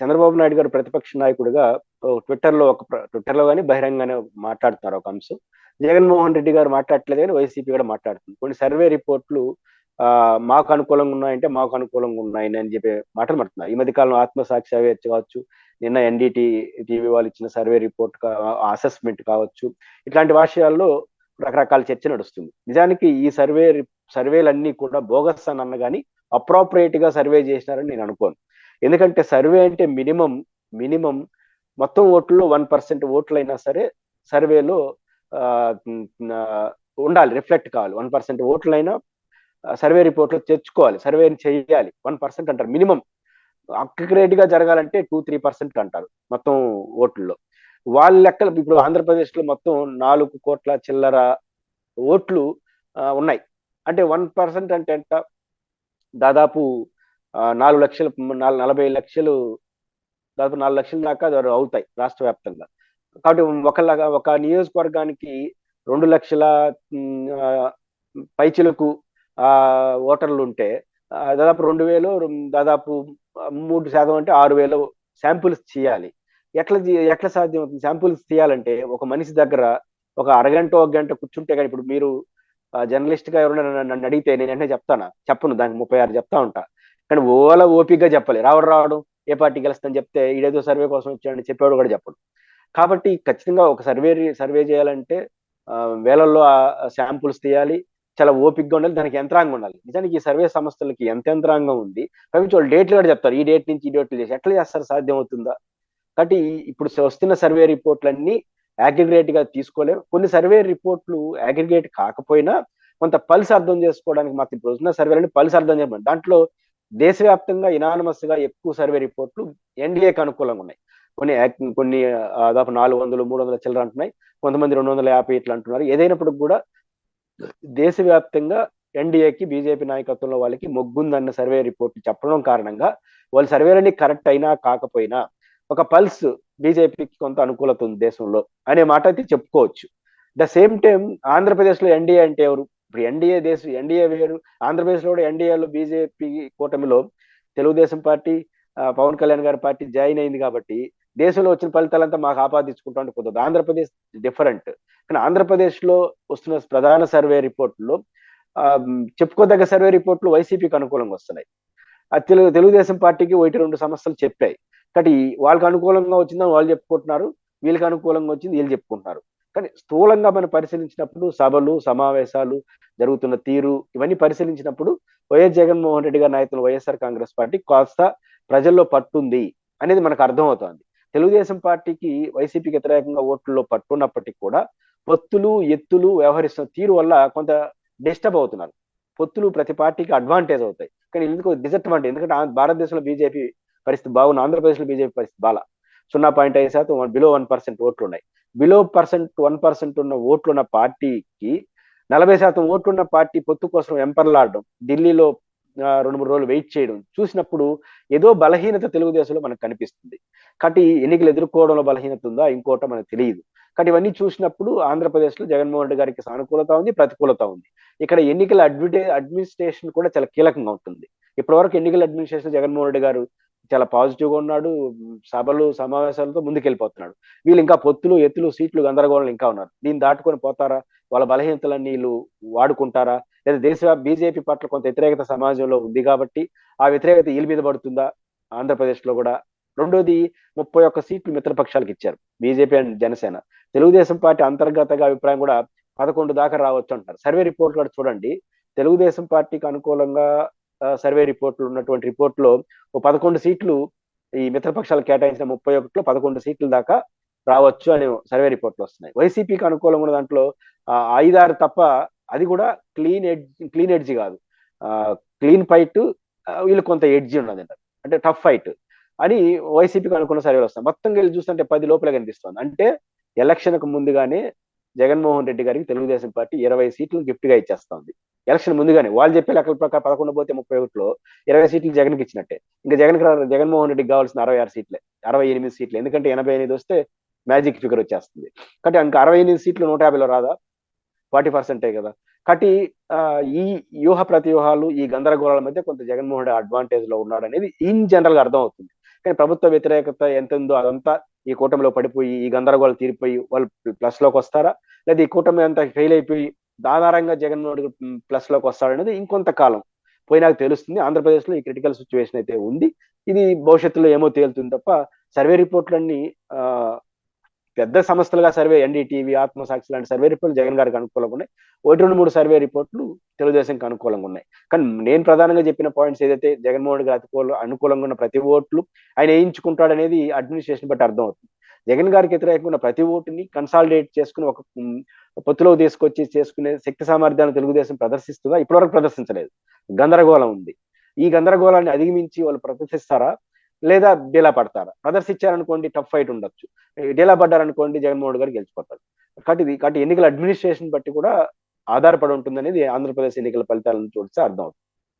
చంద్రబాబు నాయుడు గారు ప్రతిపక్ష నాయకుడిగా ట్విట్టర్లో ఒక ట్విట్టర్లో కానీ బహిరంగంగానే మాట్లాడుతున్నారు ఒక అంశం. జగన్మోహన్ రెడ్డి గారు మాట్లాడట్లేదు కానీ వైసీపీ కూడా మాట్లాడుతుంది. కొన్ని సర్వే రిపోర్ట్లు ఆ మాకు అనుకూలంగా ఉన్నాయంటే మాకు అనుకూలంగా ఉన్నాయని అని చెప్పి మాటలు మాట్లాడుతున్నారు. ఈ మధ్య కాలం ఆత్మసాక్షి సర్వే కావచ్చు నిన్న ఎన్డీటీ టీవీ వాళ్ళు ఇచ్చిన సర్వే రిపోర్ట్ అసెస్మెంట్ కావచ్చు ఇట్లాంటి విషయాల్లో రకరకాల చర్చ నడుస్తుంది. నిజానికి ఈ సర్వే సర్వేలన్నీ కూడా బోగస్ అని అన్న కానీ అప్రోప్రియేట్గా సర్వే చేసినారని నేను అనుకోను. ఎందుకంటే సర్వే అంటే మినిమం మినిమం మొత్తం ఓట్లలో వన్ పర్సెంట్ ఓట్లు అయినా సరే సర్వేలో ఉండాలి రిఫ్లెక్ట్ కావాలి. వన్ పర్సెంట్ ఓట్లైనా సర్వే రిపోర్ట్లో తెచ్చుకోవాలి సర్వేని చేయాలి. వన్ పర్సెంట్ అంటారు మినిమం. అక్యురేట్గా జరగాలంటే టూ త్రీ పర్సెంట్ అంటారు మొత్తం ఓట్లలో. వాళ్ళ లెక్కలు ఇప్పుడు ఆంధ్రప్రదేశ్లో మొత్తం నాలుగు కోట్ల చిల్లర ఓట్లు ఉన్నాయి. అంటే వన్ పర్సెంట్ అంటే ఎంత? దాదాపు నాలుగు లక్షలు నలభై లక్షలు దాదాపు నాలుగు లక్షల దాకా అవుతాయి రాష్ట్ర వ్యాప్తంగా. కాబట్టి ఒకలాగా ఒక నియోజకవర్గానికి రెండు లక్షల పైచిలకు ఆ ఓటర్లు ఉంటే దాదాపు రెండు వేలు దాదాపు మూడు శాతం అంటే ఆరు వేలు శాంపుల్స్ చేయాలి. ఎట్లా ఎట్లా సాధ్యం అవుతుంది? శాంపుల్స్ తీయాలంటే ఒక మనిషి దగ్గర ఒక అరగంట ఒక గంట కూర్చుంటే కానీ ఇప్పుడు మీరు జర్నలిస్ట్గా ఎవరైనా నన్ను అడిగితే నేను వెంటనే చెప్తానా? చెప్పను దానికి ముప్పై ఆరు చెప్తా ఉంటా. కానీ ఓల ఓపికగా చెప్పాలి. రావడం రావడం ఏ పార్టీ గెలుస్తుందని చెప్తే ఈడేదో సర్వే కోసం వచ్చాడని చెప్పేవాడు కూడా చెప్పడు. కాబట్టి ఖచ్చితంగా ఒక సర్వే సర్వే చేయాలంటే వేలల్లో శాంపుల్స్ తీయాలి. చాలా ఓపికగా ఉండాలి. దానికి యంత్రాంగం ఉండాలి. నిజానికి ఈ సర్వే సంస్థలకి ఎంత యంత్రాంగం ఉంది? కాబట్టి వాళ్ళు డేట్లు కూడా చెప్తారు. ఈ డేట్ నుంచి ఈ డేట్లు చేసి ఎట్లా చేస్తారు? సాధ్యం అవుతుందా కాబట్టి ఇప్పుడు వస్తున్న సర్వే రిపోర్ట్లన్నీ అగ్రిగేట్గా తీసుకోలేము కొన్ని సర్వే రిపోర్ట్లు అగ్రిగేట్ కాకపోయినా కొంత పల్స్ అర్థం చేసుకోవడానికి మాత్రం ఇప్పుడు వస్తున్న సర్వేలని పల్స్ అర్థం చేయమని దాంట్లో దేశవ్యాప్తంగా ఇనానమస్గా ఎక్కువ సర్వే రిపోర్ట్లు ఎన్డీఏకి అనుకూలంగా ఉన్నాయి. కొన్ని కొన్ని దాదాపు నాలుగు వందలు మూడు వందల చిల్లర అంటున్నాయి. కొంతమంది రెండు వందల యాభై ఇట్లా అంటున్నారు. ఏదైనప్పుడు కూడా దేశవ్యాప్తంగా ఎన్డీఏకి బీజేపీ నాయకత్వంలో వాళ్ళకి మొగ్గుందన్న సర్వే రిపోర్ట్ చెప్పడం కారణంగా వాళ్ళ సర్వేలన్నీ కరెక్ట్ అయినా కాకపోయినా ఒక పల్స్ బీజేపీకి కొంత అనుకూలత ఉంది దేశంలో అనే మాట అయితే చెప్పుకోవచ్చు. ద సేమ్ టైం ఆంధ్రప్రదేశ్లో ఎన్డీఏ అంటే ఎవరు? ఇప్పుడు ఎన్డీఏ దేశం ఎన్డీఏ వేరు ఆంధ్రప్రదేశ్లో కూడా ఎన్డీఏలో బీజేపీ కూటమిలో తెలుగుదేశం పార్టీ పవన్ కళ్యాణ్ గారి పార్టీ జాయిన్ అయింది కాబట్టి దేశంలో వచ్చిన ఫలితాలంతా మాకు ఆపాదించుకుంటా కుదరదు ఆంధ్రప్రదేశ్ డిఫరెంట్. కానీ ఆంధ్రప్రదేశ్లో వస్తున్న ప్రధాన సర్వే రిపోర్టులో చెప్పుకోదగ్గ సర్వే రిపోర్ట్లు వైసీపీకి అనుకూలంగా వస్తున్నాయి. తెలుగు తెలుగుదేశం పార్టీకి ఒకటి రెండు సమస్యలు చెప్పాయి. కాబట్టి వాళ్ళకి అనుకూలంగా వచ్చిందని వాళ్ళు చెప్పుకుంటున్నారు వీళ్ళకి అనుకూలంగా వచ్చింది వీళ్ళు చెప్పుకుంటున్నారు. కానీ స్థూలంగా మనం పరిశీలించినప్పుడు సభలు సమావేశాలు జరుగుతున్న తీరు ఇవన్నీ పరిశీలించినప్పుడు వైఎస్ జగన్మోహన్ రెడ్డి గారి నాయకులు వైఎస్ఆర్ కాంగ్రెస్ పార్టీ కాస్త ప్రజల్లో పట్టుంది అనేది మనకు అర్థమవుతోంది. తెలుగుదేశం పార్టీకి వైసీపీకి వ్యతిరేకంగా ఓట్లలో పట్టున్నప్పటికీ కూడా పొత్తులు ఎత్తులు వ్యవహరిస్తున్న తీరు వల్ల కొంత డిస్టర్బ్ అవుతున్నారు. పొత్తులు ప్రతి పార్టీకి అడ్వాంటేజ్ అవుతాయి. కానీ ఎందుకు డిసడ్వాంటేజ్? ఎందుకంటే భారతదేశంలో బీజేపీ పరిస్థితి బాగుంది ఆంధ్రప్రదేశ్లో బీజేపీ పరిస్థితి బాగా సున్నా పాయింట్ ఐదు శాతం బిలో వన్ పర్సెంట్ ఓట్లు ఉన్నాయి బిలో పర్సెంట్ వన్ పర్సెంట్ ఉన్న ఓట్లు ఉన్న పార్టీకి నలభై శాతం ఓట్లున్న పార్టీ పొత్తు కోసం ఎంపర్లాడడం ఢిల్లీలో రెండు మూడు రోజులు వెయిట్ చేయడం చూసినప్పుడు ఏదో బలహీనత తెలుగుదేశంలో మనకు కనిపిస్తుంది. కాబట్టి ఎన్నికలు ఎదుర్కోవడంలో బలహీనత ఉందా? ఇంకోటో మనకు తెలియదు. కాబట్టి ఇవన్నీ చూసినప్పుడు ఆంధ్రప్రదేశ్లో జగన్మోహన్ రెడ్డి గారికి సానుకూలత ఉంది ప్రతికూలత ఉంది. ఇక్కడ ఎన్నికల అడ్మిటే అడ్మినిస్ట్రేషన్ కూడా చాలా కీలకంగా ఉంటుంది. ఇప్పటివరకు ఎన్నికల అడ్మినిస్ట్రేషన్ జగన్మోహన్ రెడ్డి గారు చాలా పాజిటివ్గా ఉన్నాడు. సభలు సమావేశాలతో ముందుకెళ్ళిపోతున్నాడు. వీళ్ళు ఇంకా పొత్తులు ఎత్తులు సీట్లు గందరగోళం ఇంకా ఉన్నారు. దీన్ని దాటుకొని పోతారా? వాళ్ళ బలహీనతలన్నీ వీళ్ళు వాడుకుంటారా? లేదా దేశ బీజేపీ పట్ల కొంత వ్యతిరేకత సమాజంలో ఉంది కాబట్టి ఆ వ్యతిరేకత వీళ్ళ మీద పడుతుందా? ఆంధ్రప్రదేశ్లో కూడా. రెండోది ముప్పై ఒక్క సీట్లు మిత్రపక్షాలకు ఇచ్చారు. BJP and Janasena. Telugudesam party అంతర్గతగా అభిప్రాయం కూడా పదకొండు దాకా రావచ్చు అంటారు. సర్వే రిపోర్ట్ కూడా చూడండి. తెలుగుదేశం పార్టీకి అనుకూలంగా సర్వే రిపోర్ట్లు ఉన్నటువంటి రిపోర్ట్లో ఓ పదకొండు సీట్లు ఈ మిత్రపక్షాలు కేటాయించిన ముప్పై ఒకటిలో పదకొండు సీట్ల దాకా రావచ్చు అనే సర్వే రిపోర్ట్లు వస్తున్నాయి. వైసీపీకి అనుకూలంగా ఉన్న దాంట్లో ఐదారు తప్ప అది కూడా క్లీన్ ఎడ్జ్ క్లీన్ ఎడ్జ్ కాదు. క్లీన్ ఫైట్ వీళ్ళు కొంత ఎడ్జి ఉన్నది అంటే టఫ్ ఫైట్ అని వైసీపీకి అనుకున్న సర్వేలు వస్తాయి మొత్తం వెళ్ళి చూస్తుంటే పది లోపల కనిపిస్తుంది. అంటే ఎలక్షన్కు ముందుగానే జగన్మోహన్ రెడ్డి గారికి తెలుగుదేశం పార్టీ ఇరవై సీట్లు గిఫ్ట్గా ఇచ్చేస్తుంది. ఎలక్షన్ ముందుగానే వాళ్ళు చెప్పే లెక్కల ప్రకారం పదకొండు పోతే ముప్పై ఒకటిలో ఇరవై సీట్లు జగన్కి ఇచ్చినట్టే. ఇంకా జగన్ జగన్మోహన్ రెడ్డికి కావాల్సిన అరవై ఆరు సీట్లే. అరవై ఎనిమిది సీట్లు. ఎందుకంటే ఎనభై ఎనిమిది వస్తే మ్యాజిక్ ఫిగర్ వచ్చేస్తుంది. కాబట్టి ఇంకా అరవై ఎనిమిది సీట్లు నూట యాభైలో రాదా? ఫార్టీ పర్సెంటే కదా. కాబట్టి ఈ వ్యూహ ప్రతివ్యూహాలు ఈ గందరగోళాల మధ్య కొంత జగన్మోహన్ రెడ్డి అడ్వాంటేజ్లో ఉన్నాడు అనేది ఇన్ జనరల్గా అర్థం అవుతుంది కానీ ప్రభుత్వ వ్యతిరేకత ఎంత ఉందో అదంతా ఈ కూటమిలో పడిపోయి ఈ గందరగోళం తీరిపోయి వాళ్ళు ప్లస్లోకి వస్తారా? లేదా ఈ కూటమి అంతా ఫెయిల్ అయిపోయి ఆధారంగా జగన్మోహన్ రెడ్డి ప్లస్లోకి వస్తాడనేది ఇంకొంత కాలం పోయినాక తెలుస్తుంది ఆంధ్రప్రదేశ్లో ఈ క్రిటికల్ సిచ్యువేషన్ అయితే ఉంది. ఇది భవిష్యత్తులో ఏమో తేలుతుంది తప్ప సర్వే రిపోర్ట్లన్నీ ఆ పెద్ద సంస్థలుగా సర్వే ఎన్డీటీవీ ఆత్మసాక్షి లాంటి సర్వే రిపోర్ట్లు జగన్ గారికి అనుకూలంగా ఉన్నాయి. ఒకటి రెండు మూడు సర్వే రిపోర్ట్లు తెలుగుదేశంకి అనుకూలంగా ఉన్నాయి. కానీ నేను ప్రధానంగా చెప్పిన పాయింట్స్ ఏదైతే జగన్మోహన్ రెడ్డి గారికి అనుకూలంగా ఉన్న ప్రతి ఓట్లు ఆయన వేయించుకుంటాడు అనేది అడ్మినిస్ట్రేషన్ బట్టి అర్థం అవుతుంది జగన్ గారికి వ్యతిరేకంగా ఉన్న ప్రతి ఓటుని కన్సాలిడేట్ చేసుకుని ఒక పొత్తులో తీసుకొచ్చి చేసుకునే శక్తి సామర్థ్యాన్ని తెలుగుదేశం ప్రదర్శిస్తుందా? ఇప్పటివరకు ప్రదర్శించలేదు. గందరగోళం ఉంది. ఈ గందరగోళాన్ని అధిగమించి వాళ్ళు ప్రదర్శిస్తారా? లేదా డీలా పడతారా? ప్రదర్శించారనుకోండి టఫ్ ఫైట్ ఉండొచ్చు. డీలా పడ్డారనుకోండి జగన్మోహన్ గారు గెలిచిపోతారు. కాబట్టి ఇది కాబట్టి ఎన్నికల అడ్మినిస్ట్రేషన్ బట్టి కూడా ఆధారపడి ఉంటుందనేది ఆంధ్రప్రదేశ్ ఎన్నికల ఫలితాలను చూస్తే అర్థం అవుతుంది